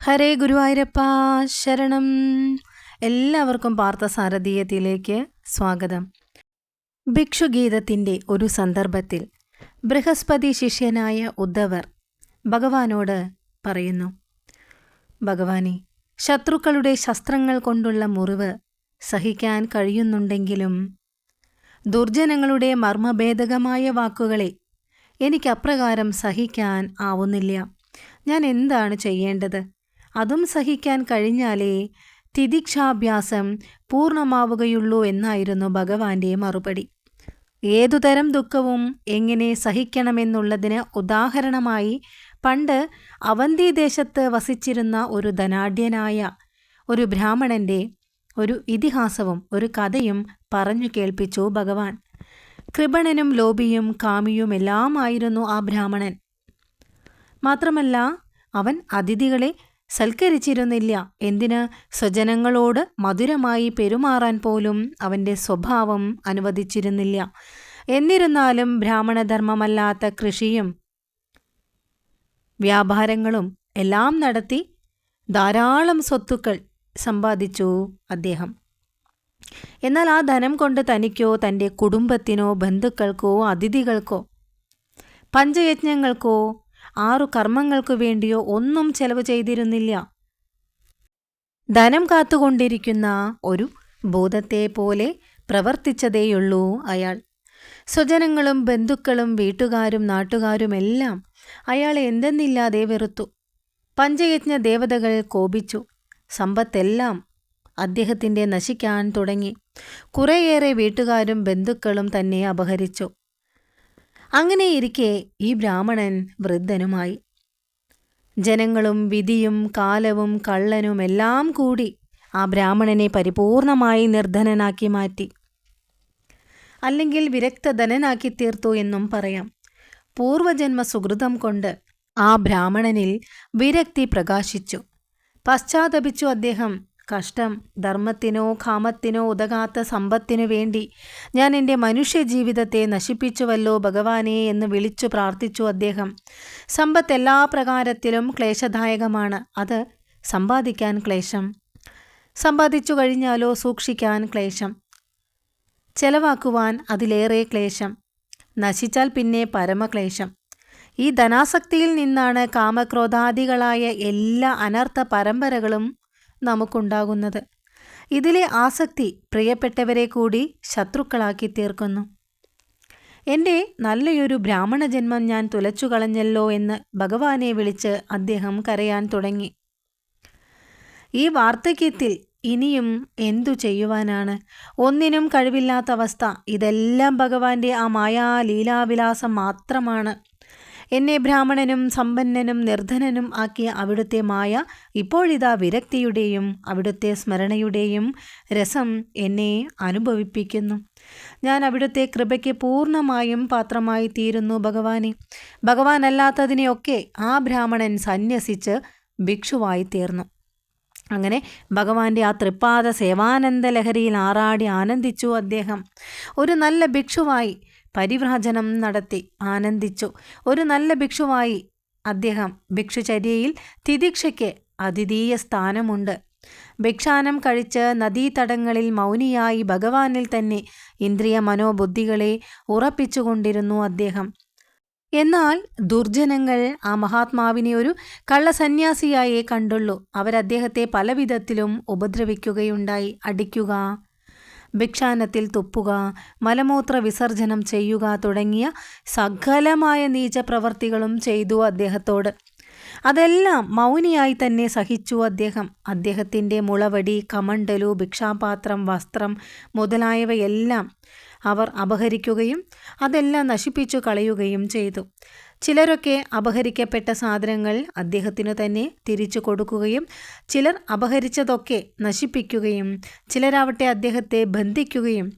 ഹരേ ഗുരുവായൂരപ്പ ശരണം. എല്ലാവർക്കും പാർത്ഥസാരഥീയത്തിലേക്ക് സ്വാഗതം. ഭിക്ഷുഗീതത്തിന്റെ ഒരു സന്ദർഭത്തിൽ ബൃഹസ്പതി ശിഷ്യനായ ഉദ്ധവർ ഭഗവാനോട് പറയുന്നു ഭഗവാനെ ശത്രുക്കളുടെ ശസ്ത്രങ്ങൾ കൊണ്ടുള്ള മുറിവ് സഹിക്കാൻ കഴിയുന്നുണ്ടെങ്കിലും ദുർജനങ്ങളുടെ മർമ്മഭേദകമായ വാക്കുകളെ എനിക്ക് അപ്രകാരം സഹിക്കാൻ ആവുന്നില്ല. ഞാൻ എന്താണ് ചെയ്യേണ്ടത്? അതും സഹിക്കാൻ കഴിഞ്ഞാലേ തിദിക്ഷാഭ്യാസം പൂർണമാവുകയുള്ളൂ എന്നായിരുന്നു ഭഗവാന്റെ മറുപടി. ഏതുതരം ദുഃഖവും എങ്ങനെ സഹിക്കണമെന്നുള്ളതിന് ഉദാഹരണമായി പണ്ട് അവന്തി ദേശത്ത് വസിച്ചിരുന്ന ഒരു ധനാഢ്യനായ ഒരു ബ്രാഹ്മണന്റെ ഒരു ഇതിഹാസവും ഒരു കഥയും പറഞ്ഞു കേൾപ്പിച്ചു ഭഗവാൻ. കൃപണനും ലോബിയും കാമിയുമെല്ലാമായിരുന്നു ആ ബ്രാഹ്മണൻ. മാത്രമല്ല അവൻ അതിഥികളെ സൽക്കരിച്ചിരുന്നില്ല. എന്തിന്? സ്വജനങ്ങളോട് മധുരമായി പെരുമാറാൻ പോലും അവന്റെ സ്വഭാവം അനുവദിച്ചിരുന്നില്ല. എന്നിരുന്നാലും ബ്രാഹ്മണധർമ്മമല്ലാത്ത കൃഷിയും വ്യാപാരങ്ങളും എല്ലാം നടത്തി ധാരാളം സ്വത്തുക്കൾ സമ്പാദിച്ചു അദ്ദേഹം. എന്നാൽ ആ ധനം കൊണ്ട് തനിക്കോ തന്റെ കുടുംബത്തിനോ ബന്ധുക്കൾക്കോ അതിഥികൾക്കോ പഞ്ചയജ്ഞങ്ങൾക്കോ ആറു കർമ്മങ്ങൾക്കു വേണ്ടിയോ ഒന്നും ചെലവ് ചെയ്തിരുന്നില്ല. ധനം കാത്തുകൊണ്ടിരിക്കുന്ന ഒരു ഭൂതത്തെ പോലെ പ്രവർത്തിച്ചതേയുള്ളൂ അയാൾ. സ്വജനങ്ങളും ബന്ധുക്കളും വീട്ടുകാരും നാട്ടുകാരുമെല്ലാം അയാളെ എന്തെന്നില്ലാതെ വെറുത്തു. പഞ്ചയജ്ഞ ദേവതകൾ കോപിച്ചു. സമ്പത്തെല്ലാം അദ്ദേഹത്തിന്റെ നശിക്കാൻ തുടങ്ങി. കുറേയേറെ വീട്ടുകാരും ബന്ധുക്കളും തന്നെ അപഹരിച്ചു. അങ്ങനെയിരിക്കെ ഈ ബ്രാഹ്മണൻ വൃദ്ധനുമായി. ജനങ്ങളും വിധിയും കാലവും കള്ളനും എല്ലാം കൂടി ആ ബ്രാഹ്മണനെ പരിപൂർണമായി നിർധനനാക്കി മാറ്റി. അല്ലെങ്കിൽ വിരക്തധനനാക്കി തീർത്തു എന്നും പറയാം. പൂർവജന്മ സുഹൃതം കൊണ്ട് ആ ബ്രാഹ്മണനിൽ വിരക്തി പ്രകാശിച്ചു. പശ്ചാത്തപിച്ചു അദ്ദേഹം കഷ്ടം ധർമ്മത്തിനോ കാമത്തിനോ ഉതകാത്ത സമ്പത്തിനു വേണ്ടി. ഞാൻ എന്റെ മനുഷ്യജീവിതത്തെ നശിപ്പിച്ചുവല്ലോ ഭഗവാനെ എന്ന് വിളിച്ചു പ്രാർത്ഥിച്ചു അദ്ദേഹം. സമ്പത്ത് എല്ലാ പ്രകാരത്തിലും ക്ലേശദായകമാണ്. അത് സമ്പാദിക്കാൻ ക്ലേശം. സമ്പാദിച്ചു കഴിഞ്ഞാലോ സൂക്ഷിക്കാൻ ക്ലേശം. ചെലവാക്കുവാൻ അതിലേറെ ക്ലേശം. നശിച്ചാൽ പിന്നെ പരമക്ലേശം. ഈ ധനാസക്തിയിൽ നിന്നാണ് കാമക്രോധാദികളായ എല്ലാ അനർത്ഥ പരമ്പരകളും നമുക്കുണ്ടാകുന്നത്. ഇതിലെ ആസക്തി പ്രിയപ്പെട്ടവരെ കൂടി ശത്രുക്കളാക്കി തീർക്കുന്നു. എന്റെ നല്ലയൊരു ബ്രാഹ്മണ ജന്മം ഞാൻ തുലച്ചു കളഞ്ഞല്ലോ എന്ന് ഭഗവാനെ വിളിച്ച് അദ്ദേഹം കരയാൻ തുടങ്ങി. ഈ വാർദ്ധക്യത്തിൽ ഇനിയും എന്തു ചെയ്യുവാനാണ്? ഒന്നിനും കഴിവില്ലാത്ത അവസ്ഥ. ഇതെല്ലാം ഭഗവാന്റെ ആ മായാലീലാവിലാസം മാത്രമാണ്. എന്നെ ബ്രാഹ്മണനും സമ്പന്നനും നിർധനനും ആക്കിയ അവിടുത്തെ മായ ഇപ്പോഴിതാ വിരക്തിയുടെയും അവിടുത്തെ സ്മരണയുടെയും രസം എന്നെ അനുഭവിപ്പിക്കുന്നു. ഞാൻ അവിടുത്തെ കൃപയ്ക്ക് പൂർണമായും പാത്രമായി തീരുന്നു ഭഗവാനെ. ഭഗവാനല്ലാത്തതിനെയൊക്കെ ആ ബ്രാഹ്മണൻ സന്യസിച്ച് ഭിക്ഷുവായി തീർന്നു അങ്ങനെ ഭഗവാന്റെ ആ തൃപ്പാദ സേവാനന്ദ ലഹരിയിൽ ആറാടി ആനന്ദിച്ചു അദ്ദേഹം. ഒരു നല്ല ഭിക്ഷുവായി പരിവ്രാജനം നടത്തി ആനന്ദിച്ചു. ഒരു നല്ല ഭിക്ഷുവായി അദ്ദേഹം ഭിക്ഷുചര്യയിൽ തിദീക്ഷയ്ക്ക് അതിഥീയ സ്ഥാനമുണ്ട്. ഭിക്ഷാനം കഴിച്ച് നദീതടങ്ങളിൽ മൗനിയായി ഭഗവാനിൽ തന്നെ ഇന്ദ്രിയ മനോബുദ്ധികളെ ഉറപ്പിച്ചുകൊണ്ടിരുന്നു അദ്ദേഹം. എന്നാൽ ദുർജനങ്ങൾ ആ മഹാത്മാവിനെ ഒരു കള്ളസന്യാസിയായേ കണ്ടുള്ളൂ. അവരദ്ദേഹത്തെ പലവിധത്തിലും ഉപദ്രവിക്കുകയുണ്ടായി. അടിക്കുക ഭിക്ഷാനത്തിൽ തുപ്പുക മലമൂത്ര വിസർജനം ചെയ്യുക തുടങ്ങിയ സകലമായ നീചപ്രവർത്തികളും ചെയ്തു അദ്ദേഹത്തോട്. അതെല്ലാം മൗനിയായി തന്നെ സഹിച്ചു അദ്ദേഹം. അദ്ദേഹത്തിന്റെ മുളവടി കമണ്ടലു ഭിക്ഷാപാത്രം വസ്ത്രം മുതലായവയെല്ലാം അവർ അപഹരിക്കുകയും അതെല്ലാം നശിപ്പിച്ചു കളയുകയും ചെയ്തു. ചിലരൊക്കെ അപഹരിക്കപ്പെട്ട സാധനങ്ങൾ അദ്ദേഹത്തിനു തന്നെ തിരിച്ചു കൊടുക്കുകയും ചിലർ അപഹരിച്ചതൊക്കെ നശിപ്പിക്കുകയും ചിലരാവട്ടെ അദ്ദേഹത്തെ ബന്ധിക്കുകയും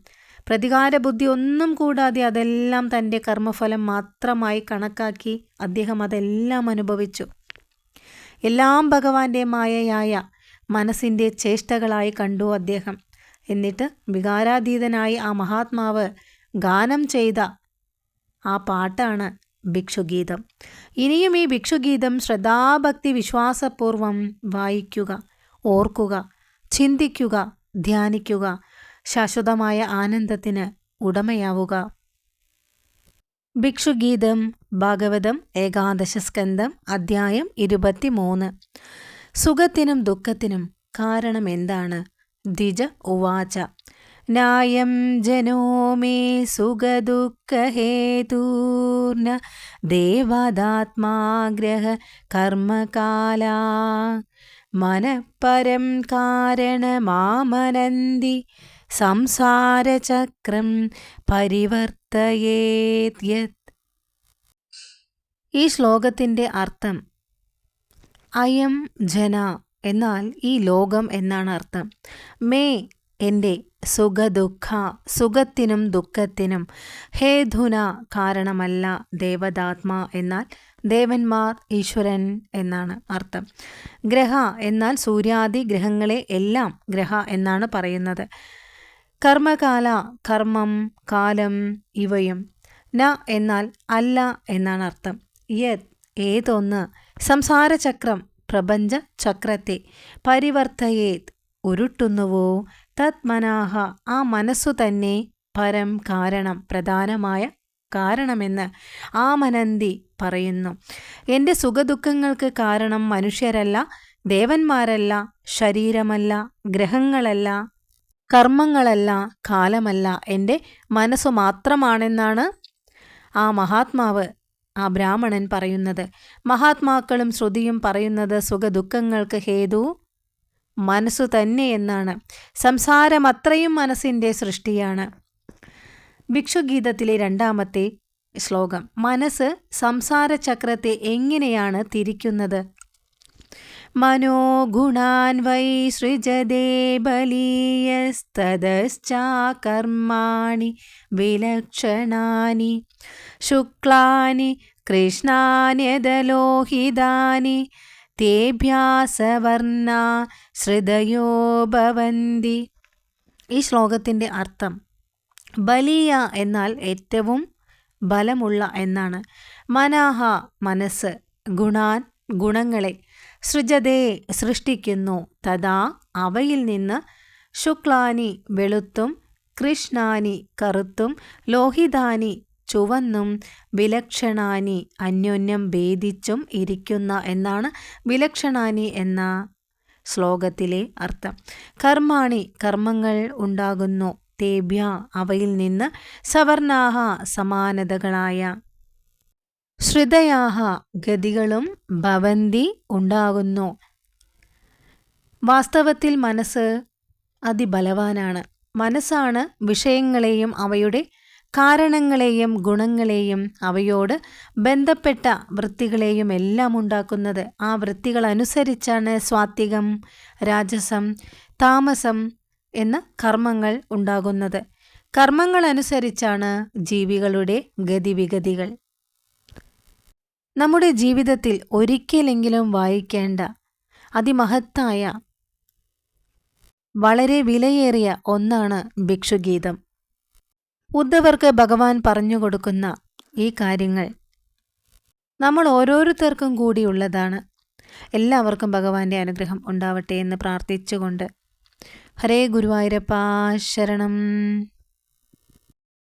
പ്രതികാര ബുദ്ധി ഒന്നും കൂടാതെ അതെല്ലാം തന്റെ കർമ്മഫലം മാത്രമായി കണക്കാക്കി അദ്ദേഹം അതെല്ലാം അനുഭവിച്ചു. എല്ലാം ഭഗവാന്റെ മായയായ മനസ്സിന്റെ ചേഷ്ടകളായി കണ്ടു അദ്ദേഹം. എന്നിട്ട് വികാരാതീതനായി ആ മഹാത്മാവ് ഗാനം ചെയ്ത ആ പാട്ടാണ് ഭിക്ഷുഗീതം. ഇനിയും ഈ ഭിക്ഷുഗീതം ശ്രദ്ധാഭക്തി വിശ്വാസപൂർവം വായിക്കുക ഓർക്കുക ചിന്തിക്കുക ധ്യാനിക്കുക ശാശ്വതമായ ആനന്ദത്തിന് ഉടമയാവുക. ഭിക്ഷുഗീതം ഭാഗവതം ഏകാദശ സ്കന്ധം അദ്ധ്യായം ഇരുപത്തിമൂന്ന്. സുഖത്തിനും ദുഃഖത്തിനും കാരണം എന്താണ്? ദ്വിജ ഉവാച. നായം ജനോ മേ സുഖദുഃഖേതൂർണ ദേവദാത്മാഗ്രഹ കർമ്മകാല മനഃപരം കാരണമാമനന്തി സംസാരചക്രം പരിവർത്തയേത് യത്. ഈ ശ്ലോകത്തിന്റെ അർത്ഥം അയം ജന എന്നാൽ ഈ ലോകം എന്നാണ് അർത്ഥം. മേ എന്റെ സുഖദുഃഖ സുഖത്തിനും ദുഃഖത്തിനും. ഹേധുന കാരണമല്ല ദേവതാത്മാ എന്നാൽ ദേവന്മാർ ഈശ്വരൻ എന്നാണ് അർത്ഥം. ഗ്രഹ എന്നാൽ സൂര്യാദി ഗ്രഹങ്ങളെ എല്ലാം ഗ്രഹ എന്നാണ് പറയുന്നത്. കർമ്മകാല കർമ്മം കാലം ഇവയും. ന എന്നാൽ അല്ല എന്നാണ് അർത്ഥം. യത് ഏതൊന്ന്? സംസാരചക്രം പ്രപഞ്ച ചക്രത്തെ പരിവർത്തയേത് ഉരുട്ടുന്നുവോ? തത് മനാഹ ആ മനസ്സു തന്നെ പരം കാരണം പ്രധാനമായ കാരണമെന്ന് ആമനന്തി പറയുന്നു. എന്റെ സുഖദുഃഖങ്ങൾക്ക് കാരണം മനുഷ്യരല്ല ദേവന്മാരല്ല ശരീരമല്ല ഗ്രഹങ്ങളല്ല കർമ്മങ്ങളല്ല കാലമല്ല. എന്റെ മനസ്സു മാത്രമാണെന്നാണ് ആ മഹാത്മാവ് ആ ബ്രാഹ്മണൻ പറയുന്നത്. മഹാത്മാക്കളും ശ്രുതിയും പറയുന്നത് സുഖദുഃഖങ്ങൾക്ക് ഹേതു മനസ്സു തന്നെ എന്നാണ്. സംസാരം അത്രയും മനസ്സിന്റെ സൃഷ്ടിയാണ്. ഭിക്ഷുഗീതത്തിലെ രണ്ടാമത്തെ ശ്ലോകം. മനസ്സ് സംസാര ചക്രത്തെ എങ്ങനെയാണ് തിരിക്കുന്നത്? മനോഗുണാൻ വൈ സൃജതേ ബലീയസ്തതശ്ചാകർമാണി വിലക്ഷണാനി ശുക്ലാനി കൃഷ്ണാന്യതലോഹിതാനി തേഭ്യാസവർണ ശ്രുതയോ ഭവന്തി. ഈ ശ്ലോകത്തിന്റെ അർത്ഥം ബലിയ എന്നാൽ ഏറ്റവും ബലമുള്ള എന്നാണ്. മനാഹ മനസ്സ് ഗുണാൻ ഗുണങ്ങളെ സൃജതേ സൃഷ്ടിക്കുന്നു. തഥാ അവയിൽ നിന്ന് ശുക്ലാനി വെളുത്തും കൃഷ്ണാനി കറുത്തും ലോഹിതാനി ചുവന്നും വിലക്ഷണാനി അന്യോന്യം ഭേദിച്ചും ഇരിക്കുന്ന എന്നാണ് വിലക്ഷണാനി എന്ന ശ്ലോകത്തിലെ അർത്ഥം. കർമാണി കർമ്മങ്ങൾ ഉണ്ടാകുന്നു. തേഭ്യ അവയിൽ നിന്ന് സവർണാഹ സമാനതകളായ ശ്രുതയാഹ ഗതികളും ഭവന്തി ഉണ്ടാകുന്നു. വാസ്തവത്തിൽ മനസ്സ് അതിബലവാനാണ്. മനസ്സാണ് വിഷയങ്ങളെയും അവയുടെ കാരണങ്ങളെയും ഗുണങ്ങളെയും അവയോട് ബന്ധപ്പെട്ട വൃത്തികളെയും എല്ലാം ഉണ്ടാക്കുന്നത് ആ വൃത്തികൾ അനുസരിച്ചാണ് സ്വാത്വികം രാജസം താമസം എന്ന കർമ്മങ്ങൾ ഉണ്ടാകുന്നത്. കർമ്മങ്ങൾ അനുസരിച്ചാണ് ജീവികളുടെ ഗതിവിഗതികൾ. നമ്മുടെ ജീവിതത്തിൽ ഒരിക്കലെങ്കിലും വായിക്കേണ്ട അതിമഹത്തായ വളരെ വിലയേറിയ ഒന്നാണ് ഭിക്ഷുഗീതം. ഉദ്ധവർക്ക് ഭഗവാൻ പറഞ്ഞു കൊടുക്കുന്ന ഈ കാര്യങ്ങൾ നമ്മൾ ഓരോരുത്തർക്കും കൂടിയുള്ളതാണ് എല്ലാവർക്കും ഭഗവാന്റെ അനുഗ്രഹം ഉണ്ടാവട്ടെ എന്ന് പ്രാർത്ഥിച്ചുകൊണ്ട് ഹരേ ഗുരുവായൂരപ്പ ശരണം.